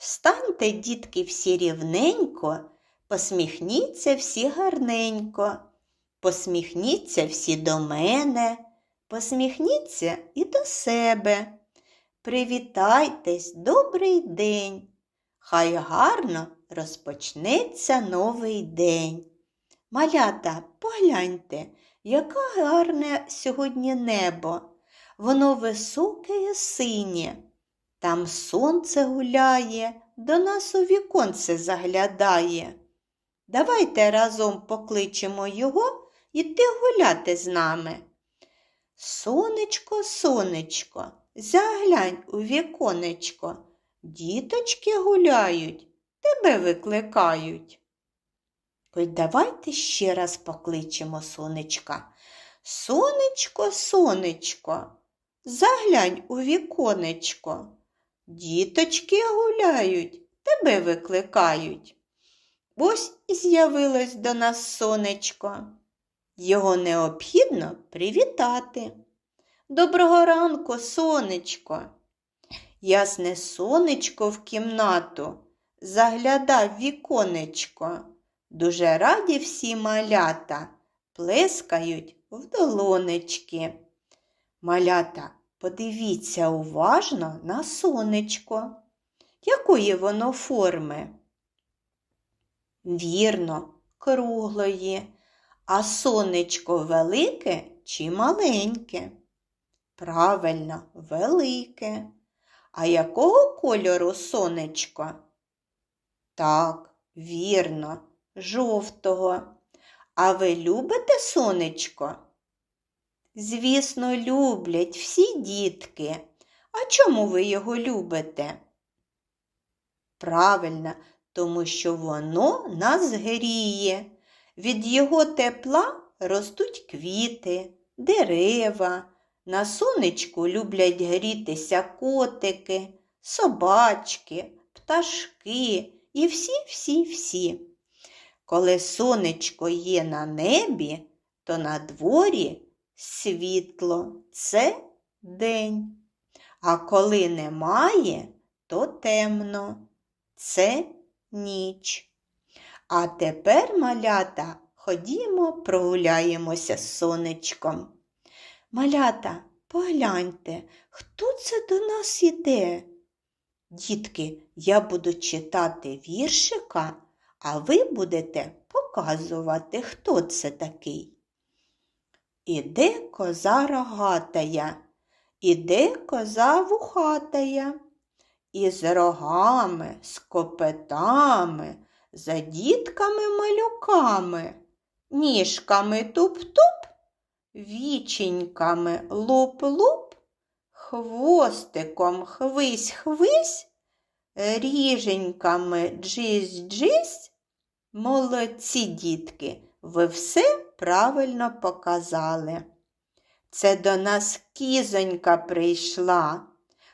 Встаньте, дітки, всі рівненько, посміхніться всі гарненько, посміхніться всі до мене, посміхніться і до себе. Привітайтесь, добрий день. Хай гарно розпочнеться новий день. Малята, погляньте, яке гарне сьогодні небо. Воно високе і синє. Там сонце гуляє, до нас у віконце заглядає. Давайте разом покличемо його іти гуляти з нами. Сонечко, сонечко, заглянь у віконечко. Діточки гуляють, тебе викликають. Ой, давайте ще раз покличемо сонечка. Сонечко, сонечко, заглянь у віконечко. Діточки гуляють, тебе викликають. Ось і з'явилось до нас сонечко. Його необхідно привітати. Доброго ранку, сонечко. Ясне сонечко в кімнату заглядав віконечко. Дуже раді всі малята плескають в долонечки. Малята, подивіться уважно на сонечко. Якої воно форми? Вірно, круглої, а сонечко велике чи маленьке? Правильно, велике. А якого кольору сонечко? Так, вірно, жовтого. А ви любите сонечко? Звісно, люблять всі дітки. А чому ви його любите? Правильно, тому що воно нас гріє. Від його тепла ростуть квіти, дерева. На сонечку люблять грітися котики, собачки, пташки і всі-всі-всі. Коли сонечко є на небі, то на дворі світло це день. А коли немає, то темно це ніч. А тепер, малята, ходімо, прогуляємося з сонечком. Малята, погляньте, хто це до нас іде? Дітки, я буду читати віршика, а ви будете показувати, хто це такий. Іде коза рогатая, іде коза вухатая, із рогами, з копитами, за дітками-малюками, ніжками туп-туп, віченьками луп-луп, хвостиком хвись-хвись, ріженьками джись-джись. Молодці дітки, ви все правильно показали. Це до нас кізонька прийшла,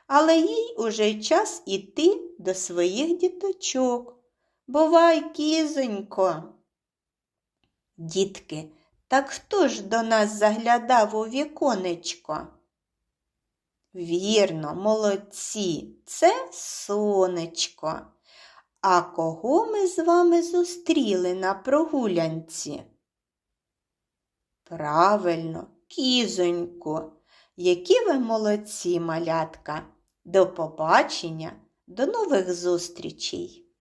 але їй уже час іти до своїх діточок. Бувай, кізонько. Дітки, так хто ж до нас заглядав у віконечко? Вірно, молодці, це сонечко. А кого ми з вами зустріли на прогулянці? Правильно, кізонько, які ви молодці, малятка. До побачення, до нових зустрічей!